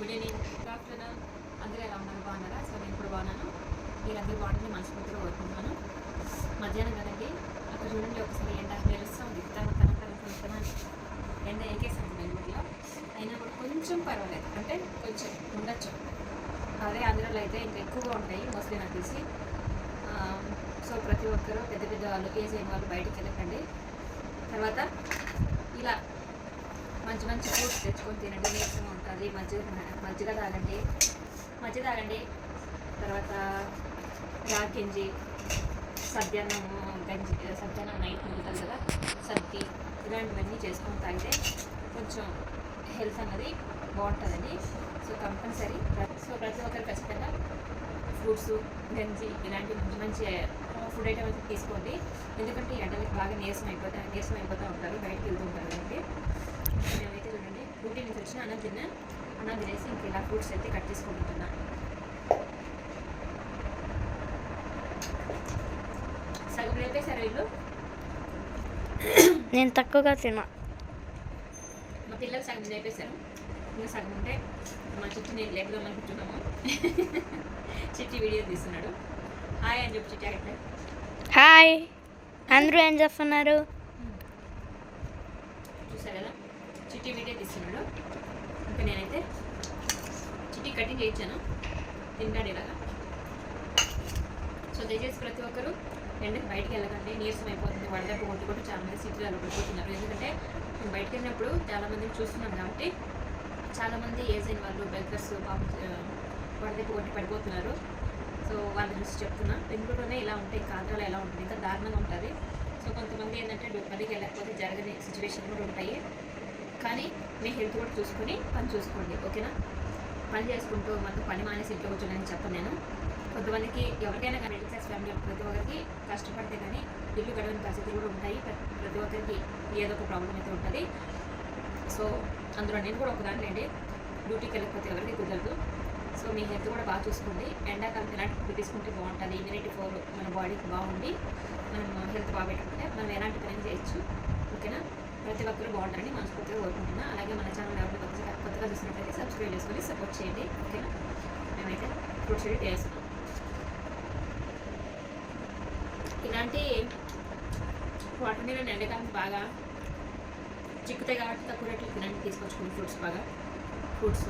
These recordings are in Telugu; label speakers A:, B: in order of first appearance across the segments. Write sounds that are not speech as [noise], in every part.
A: Good evening. గుడ్ అందరూ ఎలా ఉన్నారు? బాగున్నారా? సో నేను ఇప్పుడు బాగున్నాను. మీరందరూ బాగుంటుంది మనస్ఫూర్తిగా కోరుకుంటున్నాను. మధ్యాహ్నం కదండి. అక్కడ చూడండి ఒకసారి ఎండ మెరుస్తాం తన తన తన తిరుగుతాను ఎండ ఏకేసాను బెంగళూరులో. అయినా కూడా కొంచెం పర్వాలేదు. అంటే కొంచెం ఉండొచ్చు. అదే ఆంధ్రాలో అయితే ఇంకా ఎక్కువగా ఉంటాయి మోస్ట్లీ నాకు తెలిసి. సో ప్రతి ఒక్కరూ పెద్ద పెద్ద వాళ్ళు ఏజ్ అయిన వాళ్ళు బయటికి వెళ్ళకండి. తర్వాత ఇలా మంచి మంచి ఫ్రూట్స్ తెచ్చుకొని తినండి నీరసంగా ఉంటుంది మజ్జిగ మజ్జిగ తాగండి. మజ్జిగ తాగండి. తర్వాత రాగింజి సద్యాన్నం గంజి సద్యాన్నం నైట్ ఉంటుంది కదా సద్ది ఇలాంటివన్నీ చేసుకొని తాగితే కొంచెం హెల్త్ అన్నది బాగుంటుందండి. సో కంపల్సరీ సో ప్రతి ఒక్కరు ఖచ్చితంగా ఫ్రూట్స్ గంజి ఇలాంటి మంచి మంచి ఫుడ్ ఐటమ్ అయితే తీసుకోండి. ఎందుకంటే ఎండలకు బాగా నీరసం అయిపోతా నీరసం అయిపోతూ ఉంటారు బయటకు వెళ్తూ ఉంటారు కాబట్టి మేమైతే చూడండి డ్యూటీ నుంచి వచ్చిన అన్నం తిన్నా. అన్నం తినేసి ఇంక ఇలా ఫ్రూట్స్ అయితే కట్ చేసుకుంటున్నా. సగం లేపేశారు వీళ్ళు
B: నేను తక్కువగా తిన్నా.
A: మా పిల్లలు సగం లేపేశారు. ఇంకా సగం ఉంటే మా చిట్టి నేను లేపుదాం అనుకుంటున్నాము. చిట్టి వీడియో తీస్తున్నాడు. హాయ్ అని చెప్పి చిట్టి
B: హాయ్. అందరూ ఏం చేస్తున్నారు?
A: చూసారు కదా? చిట్టి వీడియో తీస్తున్నాడు ఇంకా నేనైతే చిట్టి కటింగ్ చేయించాను. తింటాడు ఇలాగా. సో దయచేసి ప్రతి ఒక్కరు ఎండకి బయటికి వెళ్ళకండి. నీరసం అయిపోతుంది. వడదెబ్బ కొట్టుకుంటూ చాలా మంది సిటీలలో పడిపోతున్నారు. ఎందుకంటే మేము బయటకు వెళ్ళినప్పుడు చాలామందిని చూస్తున్నాం కాబట్టి చాలామంది ఏజ్ అయిన వాళ్ళు బెల్కర్స్ పాప వడదెబ్బ కొట్టి పడిపోతున్నారు. సో వాళ్ళ చూసి చెప్తున్నా. బెంగళూరులోనే ఇలా ఉంటాయి కాంతాలో ఎలా ఉంటుంది ఇంకా దారుణంగా ఉంటుంది. సో కొంతమంది ఏంటంటే పనికి వెళ్ళకపోతే జరగని సిచ్యువేషన్ కూడా ఉంటాయి. కానీ మీ హెల్త్ కూడా చూసుకొని పని చూసుకోండి ఓకేనా? పని చేసుకుంటూ మనకు పని మానేసి ఇంట్లో కూర్చోనని చెప్పను నేను. కొంతమందికి ఎవరికైనా కానీ మిడిల్ క్లాస్ ఫ్యామిలీ ప్రతి ఒక్కరికి కష్టపడితే కానీ ఇల్లు గడవని పరిస్థితులు కూడా ఉంటాయి. ప్రతి ఒక్కరికి ఏదో ఒక ప్రాబ్లం అయితే ఉంటుంది. సో అందులో నేను కూడా ఒకదాన్ని అండి. డ్యూటీకి వెళ్ళకపోతే ఎవరికి కుదరదు. సో మీ హెల్త్ కూడా బాగా చూసుకోండి. ఎండాకాలం ఎలాంటి ఫుడ్ తీసుకుంటే బాగుంటుంది? ఇమ్యూనిటీ ఫోర్ మన బాడీకి బాగుండి మనం హెల్త్ బాగా పెట్టుకుంటే మనం ఎలాంటి పని చేయొచ్చు. ఓకేనా? ప్రతి ఒక్కరు బాగుంటారని మనస్ఫూర్తిగా కోరుకుంటున్నా. అలాగే మన ఛానల్ ఎవరైనా కొత్తగా కొత్తగా చూసినట్లయితే సబ్స్క్రైబ్ చేసుకొని సపోర్ట్ చేయండి. ఓకేనా? మేమైతే ఫ్రూట్స్ రెడీ చేస్తున్నాం. ఇలాంటి వాటర్ మీద ఎండకాలం బాగా చిక్కుతాయి కాబట్టి తక్కువ రేట్లు తినండి తీసుకొచ్చుకుని ఫ్రూట్స్ బాగా. ఫ్రూట్స్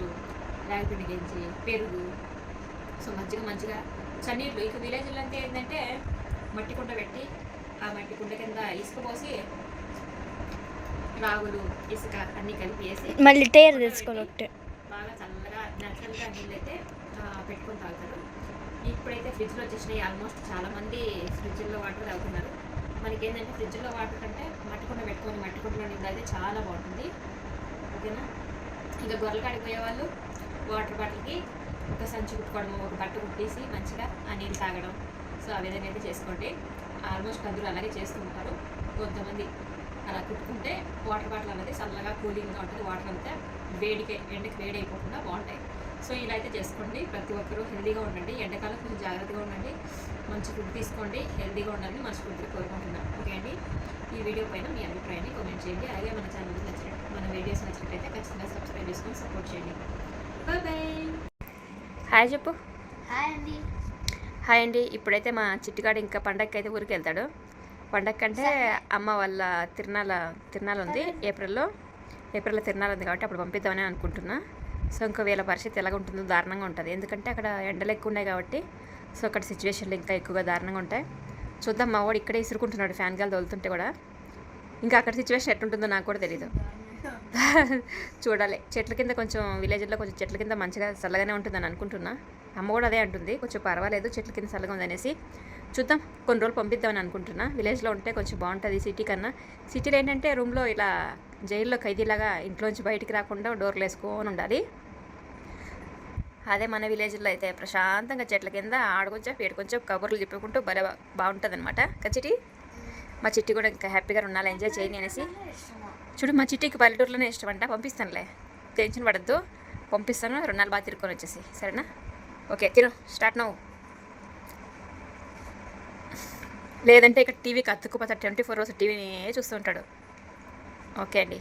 A: రాగిపిండి గెంజి పెరుగు. సో మజ్జిగ మంచిగా చన్నీళ్ళు. ఇక విలేజ్లో అంటే ఏంటంటే మట్టి కుండ పెట్టి ఆ మట్టి కుండ కింద ఇసుక పోసి రాగులు ఇసుక అన్నీ కలిపి వేసి
B: మళ్ళీ టేర్ తెచ్చుకోవాలి ఒకటే.
A: బాగా చల్లగా నచ్చలుగా నీళ్ళు అయితే ఆ, పెట్టుకొని తాగుతారు. ఇప్పుడైతే ఫ్రిడ్జ్లో వచ్చేసినాయి ఆల్మోస్ట్ చాలా మంది ఫ్రిడ్జ్లో వాటర్ తాగుతున్నారు. మనకి ఏంటంటే ఫ్రిడ్జ్లో వాటర్ కంటే మట్టి కుండ పెట్టుకొని మట్టి కుండలో నీళ్ళు అయితే చాలా బాగుంటుంది. ఓకేనా? ఇంకా గొర్రెలు కడిపోయే వాళ్ళు వాటర్ బాటిల్కి ఒక సంచి కుట్టుకోవడం ఒక బట్ట కుట్టేసి మంచిగా ఆ నీళ్ళు తాగడం. సో ఆ విధంగా అయితే చేసుకోండి. ఆల్మోస్ట్ అందరూ అలాగే చేస్తూ ఉంటారు. కొంతమంది అలా కుట్టుకుంటే వాటర్ బాటిల్ అనేది చల్లగా కూలింగ్గా ఉంటుంది. వాటర్ అంతా వేడికి ఎండకి వేడి అయిపోకుండా బాగుంటాయి. సో ఇలా అయితే చేసుకోండి. ప్రతి ఒక్కరూ హెల్దీగా ఉండండి. ఎండాకాలం కొంచెం జాగ్రత్తగా ఉండండి. మంచి ఫుడ్ తీసుకోండి. హెల్దీగా ఉండాలని మనస్ఫూర్తిగా కోరుకుంటున్నాను. ఓకే అండి? ఈ వీడియో పైన మీ అభిప్రాయాన్ని కామెంట్ చేయండి. అలాగే మన ఛానల్ నచ్చినట్టు మన వీడియోస్ నచ్చినట్లయితే ఖచ్చితంగా సబ్స్క్రైబ్ చేసుకొని సపోర్ట్ చేయండి. Bye bye. హాయ్ చెప్పు.
B: హాయ్ అండి.
A: హాయ్ అండి. ఇప్పుడైతే మా చిట్టిగాడు ఇంకా పండగకి అయితే ఊరికి వెళ్తాడు పండగకి అంటే అమ్మ వాళ్ళ తిరునాల తిరునాల ఉంది ఏప్రిల్లో. ఏప్రిల్లో తిరునాల ఉంది కాబట్టి అప్పుడు పంపిద్దామని అనుకుంటున్నా. సో ఇంకా వీళ్ళ పరిస్థితి ఎలాగ ఉంటుందో దారుణంగా ఉంటుంది. ఎందుకంటే అక్కడ ఎండలు ఎక్కువ ఉన్నాయి కాబట్టి సో అక్కడ సిచ్యువేషన్లు ఇంకా ఎక్కువగా దారుణంగా ఉంటాయి. చూద్దాం మా వాడు ఇక్కడే ఇసురుకుంటున్నాడు ఫ్యాన్ గాలి తోలుతుంటే కూడా. ఇంకా అక్కడ సిచ్యువేషన్ ఎట్టుంటుందో నాకు కూడా తెలియదు [laughs] చూడాలి. చెట్ల కింద కొంచెం విలేజ్లో కొంచెం చెట్ల కింద మంచిగా చల్లగానే ఉంటుందని అనుకుంటున్నా. అమ్మ కూడా అదే అంటుంది కొంచెం పర్వాలేదు చెట్ల కింద చల్లగా ఉందనేసి చూద్దాం. కొన్ని రోజులు పంపిద్దామని అనుకుంటున్నా. విలేజ్లో ఉంటే కొంచెం బాగుంటుంది సిటీ కన్నా. సిటీలో ఏంటంటే రూమ్లో ఇలా జైల్లో ఖైదీలాగా ఇంట్లోంచి బయటికి రాకుండా డోర్లు వేసుకొని ఉండాలి. అదే మన విలేజ్లో అయితే ప్రశాంతంగా చెట్ల కింద ఆడుకొంచెం పేడుకొంచెం కబుర్లు చెప్పుకుంటూ భలే బాగుంటుంది అనమాట కచ్చిటి మా చిట్టి కూడా ఇంకా హ్యాపీగా ఉండాలి ఎంజాయ్ చేయని అనేసి. చూడు మా చిట్టికి పల్లెటూరులోనే ఇష్టం అంట పంపిస్తానులే. టెన్షన్ పడద్దు. పంపిస్తాను. రెండు నాలుగు బాగా తిరుక్కొని వచ్చేసి. సరేనా? ఓకే తిను. స్టార్ట్ నవ్వు. లేదంటే ఇక టీవీకి అతుక్కుపోతాడు ట్వంటీ ఫోర్ అవర్స్ టీవీని చూస్తుంటాడు ఓకే అండి.